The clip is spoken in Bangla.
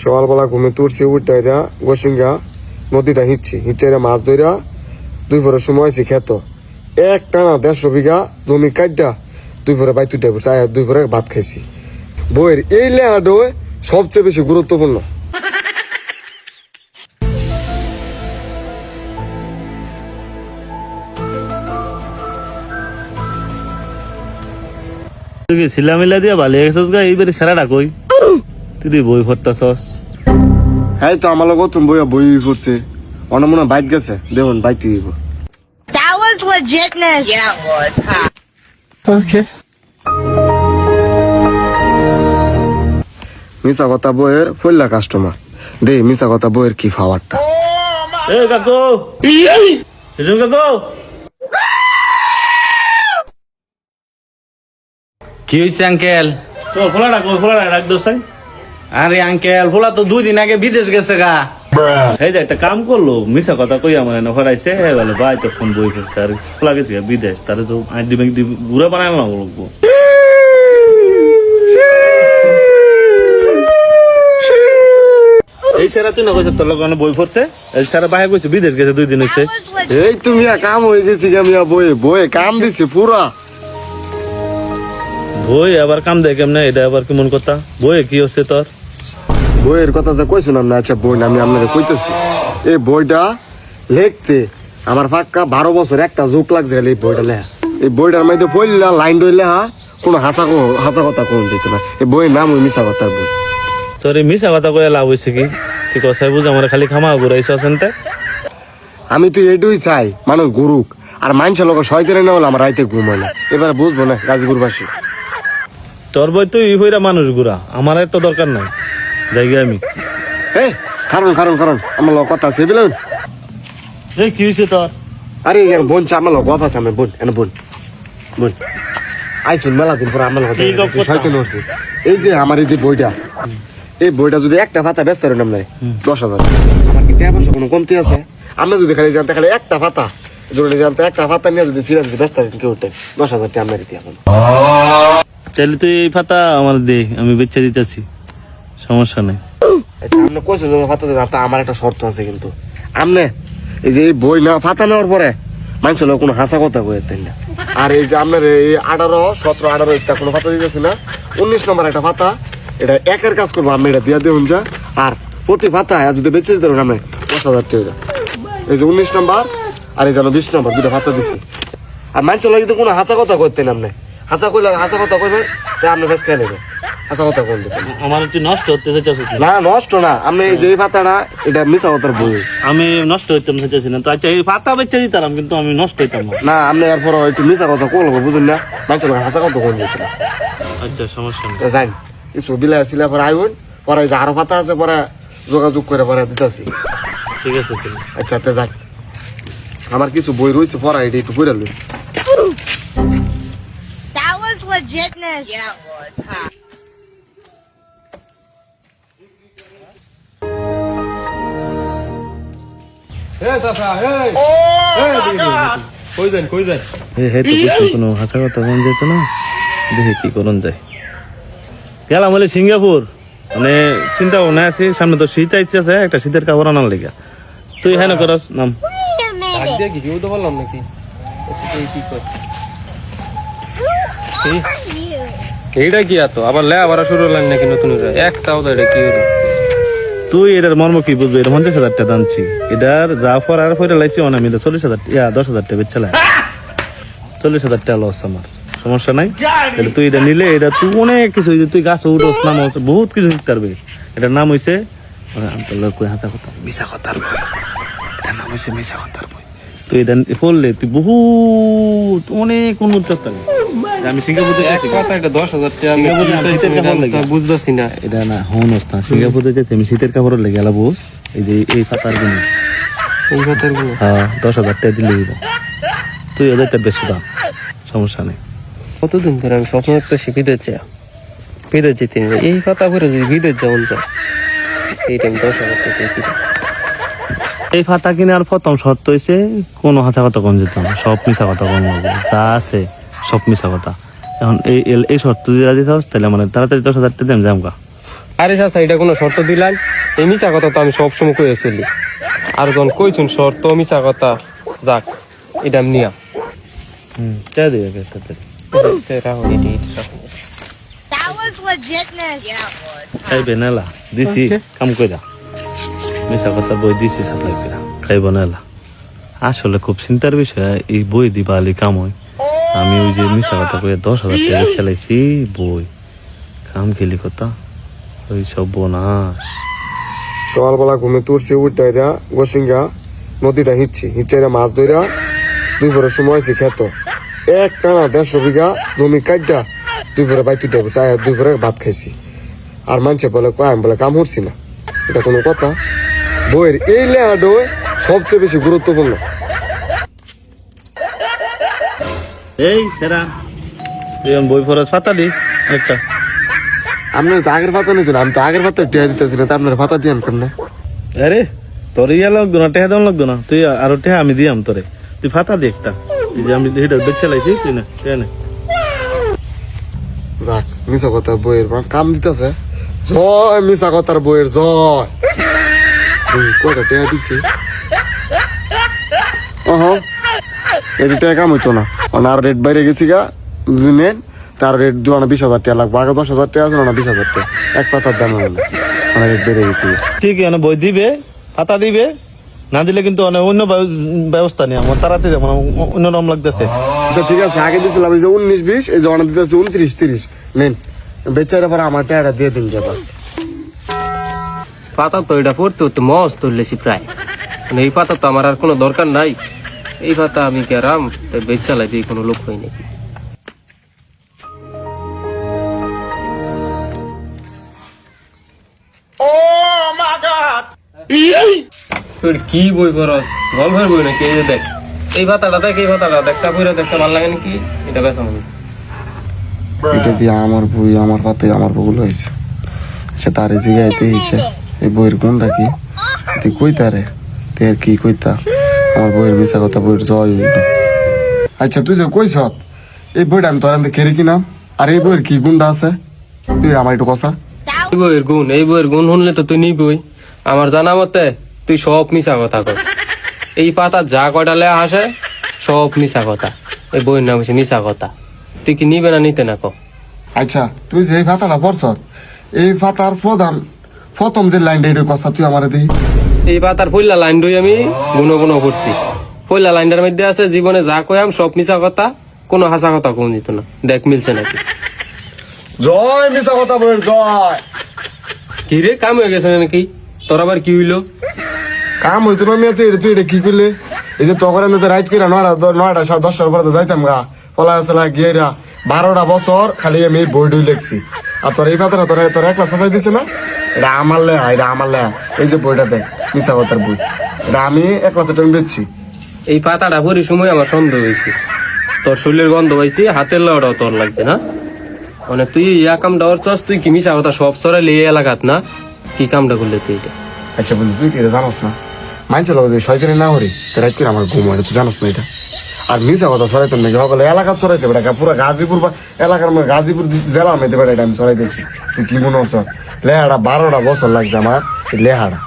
সকালবেলা ঘুমে তুলছি উঠাইরা গোসিঙ্গা, নদীটা হিচ্ছি। হিচ্ছাইরা মাছ ধইরা দুই ভরের সময় আছি খেত এক টানা দেড়শো বিঘা জমি কাটটা দুই ভরে বাই তুইটা দুই ভরে ভাত খাইছি। বইয়ের এই লেহাটো সবচেয়ে বেশি গুরুত্বপূর্ণ। তুই কি সিলা মিলা দিয়া ভালো গা? এইবারে সারাটা কই? তুই দি বই ভরতাছস হ্যাঁ তো আমার লগত বইয়া বই পড়ছে অনেক মনে বাইক গেছে। দেখুন বাইক দিব That was legitness. Yeah, it was. Huh? মিশা কথা বইয়ের ফল্লা কাস্টমার দে মিশা কথা বইয়ের কি ফাওয়ারটা এ কাকু! সেজন কাকু! কি হয়েছে আঙ্কেল খোলা রাখ খোলা রাখ রাখ দোস্তাই আরে আঙ্কেল ভোলা তো দুই দিন আগে বিদেশ গেছে গা। এই যে একটা কাম করল মিশা কথা কই আমার এনে ফরাইছে হে বলে ভাই তো ফোন বই ফেলছে আর খোলা গেছে বিদেশ তারে তো আইডি ব্যাংক ঘুরে বানায় না বলব এই সারা তুই না কইছ তোর লগে বই পড়ছে এই সারা বাইরে কইছে বিদেশ গেছে দুই দিন হইছে. এই তুমি কাম হয়ে গেছি মিয়া বইয়ে বইয়ে কাম দিছে পুরা। বই আবার কাম দেয় কেমনে? এটা আবার কেমন কথা? বই কি হচ্ছে তোর? বইয়ের কথা যে কইছিলাম না আচ্ছা বই না আমি আপনাকে কইতেছি। এই বইটা লিখতে আমার ফাঁকা বারো বছর একটা জোক লাগছে এই বইটা লেখা। এই বইটার মধ্যে পড়লা লাইন ধরে হা কোনো হাসা হাসা কথা কোন দিত না। এই বইয়ের নাম ওই মিশা কথার বই। তোর এই মিশা কথা কয়ে লাভ হয়েছে কি? তুই কসাই বুঝ আমার খালি খামা ঘুরাইছ আছেনতে আমি তো এটুই চাই মানুষ গুরুক আর মানুষের লোক শয়তানে না হলে আমার রাইতে ঘুম হয় না। এবারে বুঝব না গাজীপুরবাসী। তোর বই তুই হইরা মানুষ ঘুরা আমার এত দরকার নাই। জায়গা আমি। এই কারণ কারণ কারণ আমার লোক কথা আছে বুঝলেন? এই কি হয়েছে তোর? আরে এখানে বোন চা আমার লোক আছে আমার বোন এনে বোন বোন। আইছুন মেলা দিন পরে আমার কথা। শয়তান হচ্ছে এই যে আমার এই যে বইটা এই বইটা যদি একটা পাতা ব্যস্ত নাম নাই দশ হাজার। আমার কি টাকা পয়সা কোনো কমতি আছে? আমরা যদি খালি জানতে খালি একটা পাতা যদি জানতে একটা পাতা নিয়ে যদি সিরিয়াস যদি ব্যস্ত কেউ উঠে দশ হাজার টাকা আমরা দিতে এখন চাইলে তুই এই ফাতা আমার দে আমি বেচে দিতেছি। সমস্যা নেই। আচ্ছা আপনি কইছেন পাতা দেন তা আমার একটা শর্ত আছে কিন্তু। আমনে, এই যে বই না পাতা নেওয়ার পরে মানুষের লোক কোনো হাসা কথা কয়ে দেন না। আর এই যে আপনার এই আঠারো, সতেরো, আঠারো একটা কোনো পাতা দিতেছে না, উনিশ নম্বর একটা পাতা এটা একের কাজ করব আমি এটা দিয়া দেবেন যা। আর প্রতি পাতা যদি বেঁচে দিতে আমি দশ হাজার টাকা এই যে উনিশ নম্বর আর এই যেন বিশ নম্বর, দুটো পাতা দিছি। আর মানুষের লোক যদি কোনো হাসা কথা করতেন আপনি হাসা কইলে হাসা কথা কইবেন তাই আপনি বেশ খেয়ে নেবেন। হাসা কথা কোন দেবেন আমার তুই নষ্ট হতে চাইছিস না নষ্ট না। আমি যে পাতাটা এটা কথার বই আমি নষ্ট হইতাম চাইছি না। তো আচ্ছা এই ফাতা বেচে দিতাম কিন্তু আমি নষ্ট হইতাম না। না আপনি এরপর একটু মিশা কথা কল বুঝুন না? মানুষের লোক হাসা কথা কোন আচ্ছা সমস্যা নেই। পরে যে আরও পাতা আছে পরে যোগাযোগ করে পরে দিতেছি। ঠিক আছে তুমি আচ্ছা তে আমার কিছু বই রয়েছে পড়া এটা একটু করে লই। That was legitness. Yeah, it was. Huh? গেলাম বলে সিঙ্গাপুর। মানে চিন্তা ভাবনা আছে সামনে তো শীত আইতেছে একটা শীতের কাপড় আনার লেগে। তুই হ্যাঁ করস নাম। বললাম নাকি? এইটা কি এত? আবার লে আবার শুরু হলেন নাকি নতুন করে? একটাও তো এটা কি হলো? তুই এটার মর্ম কি বুঝবি? এটা পঞ্চাশ হাজার টাকা দানছি। এটার যা ফর আর ফরে লাইছি অনেক মিলে চল্লিশ হাজার ইয়া, দশ হাজার টাকা বেচে চল্লিশ হাজার টাকা লস আমার। সমস্যা নাই? তাহলে তুই এটা নিলে, এটা তুই অনেক কিছু তুই গাছ উঠোস নাম বহুত কিছু শিখতে পারবি। এটার নাম আমি হাতা কথা মিশা নাম মিশা তুই এটা পড়লে তুই বহুত অনেক উন্নত পারবি আমি সিঙ্গাপুরে এক কথা এটা দশ হাজার টাকা বুঝতেছি না। এটা না হনস না সিঙ্গাপুরে যেতে আমি শীতের কাপড় লেগে গেলা বুঝ? এই যে এই পাতারগুলো এই গুলো হ্যাঁ দশ হাজার টাকা দিলে দিব তুই ওদেরটা বেশি দাম সমস্যা নেই। কতদিন ধরে আমি স্বপ্ন দেখতেছি বিদেশ যা বিদেশ যেতে এই কথা করে যদি বিদেশ যাওয়ান যায় এই টাইম দশ হাজার টাকা এই ফাতা কিনে আর প্রথম শর্ত হয়েছে কোনো হাসা কথা কম যেত না সব মিশা কথা কম যা আছে। সব মিশা কথা। এখন এই এই শর্ত যদি রাজি থাকস তাহলে মানে তাড়াতাড়ি দশ হাজার টাকা দেন যাম গা। আরে চাচা এটা কোনো শর্ত দিলাম এই মিশা কথা তো আমি সবসময় কয়ে চলি। আর যখন কইছুন শর্ত মিশা কথা যাক এটা আমি নিয়া। হুম চা দিয়ে গেছে রাখো এটা. খাইবে নেলা দিছি কাম কইরা। মিশা কথা বই দিছি সাপ্লাই কইরা। খাইব নেলা। আসলে খুব চিন্তার বিষয় এই বই দিবা আলি কাম হয়। আমি ওই যে মিশা কথা কইয়া দশ হাজার টাকা চালাইছি বই। কাম খেলি কথা ওই সব বোনাস। সকালবেলা ঘুমে তুলছি উঠাইরা গোসিঙ্গা নদীটা হিচ্ছি হিচ্ছাইরা মাছ ধইরা দুই ভরে সময় হয়েছে খেত। এক টানা দেড়শো বিঘা জমি কাটটা দুই ভরে বাইতে উঠে বসে আয়া দুই ভরে ভাত খাইছি। আর মানুষে বলে কয় আমি বলে কাম করছি না। এটা কোনো কথা? বইয়ের এই লেহাডো সবচেয়ে বেশি গুরুত্বপূর্ণ। এই সেরা। এখন বই পড়াস পাতা দি একটা আপনার তো আগের পাতা নিয়েছেন আমি তো আগের পাতা টিয়া দিতেছি না তা আপনার পাতা দিয়াম কেন আরে তোর ইয়া লাগতো না টেহা দেওয়া লাগতো না। তুই আরও টেহা আমি দিয়াম তোরে। তুই ফাতা দি একটা। এই যে আমি এটা বেচে লাইছি তুই না টেহা নে। যাক মিশা কথা বইয়ের কাম দিতেছে। জয় মিশা কথার বইয়ের জয়। এই, কয়টা টেয়া দিছি? অহ এটি টেয়া কাম হইতো না। মানে আর রেট বাইরে গেছি গা নেন তার রেট দু আনা বিশ হাজার টাকা লাগবে। আগে দশ হাজার টাকা না বিশ হাজার টাকা। এক পাতার দাম না। মানে রেট বেড়ে গেছি ঠিক আছে বই দিবে পাতা দিবে না দিলে কিন্তু অনেক অন্য ব্যবস্থা নেই। আমার তাড়াতাড়ি মানে অন্যরকম লাগতেছে। আচ্ছা ঠিক আছে আগে দিয়েছিলাম এই যে উনিশ বিশ এই যে অনা দিতেছে উনত্রিশ তিরিশ। নেন বেচারা পরে আমার টাকাটা দিয়ে দিন যাবা। পাতা তো এটা পড়তে পড়তে মস্ত তুললেছি প্রায়। মানে এই পাতা তো আমার আর কোনো দরকার নাই। এই পাতা আমি কেরাম বেচ চালাই দিই কোনো লোক হয় নাকি? তোর কি বই করস গল্পের বই নাকি? এই যে দেখ এই পাতাটা দেখ এই দেখছা ভালো লাগে নাকি? এটা এটা দিয়ে আমার বই আমার পাতে আমার ভুল হয়েছে। সে তারে জিগাইতে হয়েছে এই বইয়ের কোনটা কি? তুই কইতা রে তুই আর কি কইতা? আমার বইয়ের মিশা কথা বইয়ের জয় হইল। আচ্ছা তুই যে কইস এই বইটা আমি তোর আমি খেরি কিনাম আর এই বইয়ের কি গুণটা আছে? তুই আমার একটু কষা এই বইয়ের গুণ এই বইয়ের গুণ শুনলে তো তুই নিবই। আমার জানা মতে তুই সব মিশা কথা কর এই পাতা যা কয়টা লেয়া আসে সব মিশা কথা। এই বইয়ের নাম হচ্ছে মিশা কথা। তুই কি নিবে না নিতে না ক? আচ্ছা তুই যে এই ফাতাটা পড়ছ এই ফাতার প্রধান প্রথম যে লাইনটা একটু কষা তুই আমার দিই এই পাতার পয়লা লাইন দই আমি গুণ গুণ করছি। পয়লা লাইনটার মধ্যে আছে জীবনে যা কয়াম সব মিশা কথা কোনো হাসা কথা কোন দিত না। দেখ মিলছে নাকি? জয় মিশা কথা বইয়ের জয়। কি রে কাম হয়ে গেছে নাকি? তোর আবার কি হইল? কাম হইতো না মেয়ে তুই এটা- তুই এটা কি করলে? এই যে তখন আমি তো রাইত করে নয়টা নয়টা দশটার পরে তো যাইতাম গা। পলা চলা গিয়ে বারোটা বছর খালি আমি বই ডই লেখছি। আর তোর এই পাতাটা তোর তোর একলা সাজাই দিছে না এটা আমার লেহা এটা আমার লেহা এই যে বইটা দেখ মিশা কথার বই। এটা আমি একলা সেটা আমি বেচছি। এই পাতাটা পরি সময় আমার সন্দেহ হয়েছে। তোর শরীরের গন্ধ পাইছি হাতের লাউটাও তোর লাগছে না? মানে তুই ইয়া কামটা করছস তুই কি মিশা কথা সব সরাইলে এই এলাকাত না? কি কামটা করলে তুই এটা? আচ্ছা বন্ধু তুই কি এটা জানোস না? মানছে লোক সরকারি না হরি তো রাইত করে আমার ঘুম হয় তুই জানোস না এটা? আর মিশা কথা সরাইতেন নাকি? সকলে এলাকা সরাইছে পারে পুরো গাজীপুর বা এলাকার মধ্যে গাজীপুর জেলার মধ্যে পারে আমি সরাইতেছি তুই কি মনে হচ্ছ লেহাড়া বারোটা বছর লাগছে আমার লেহাটা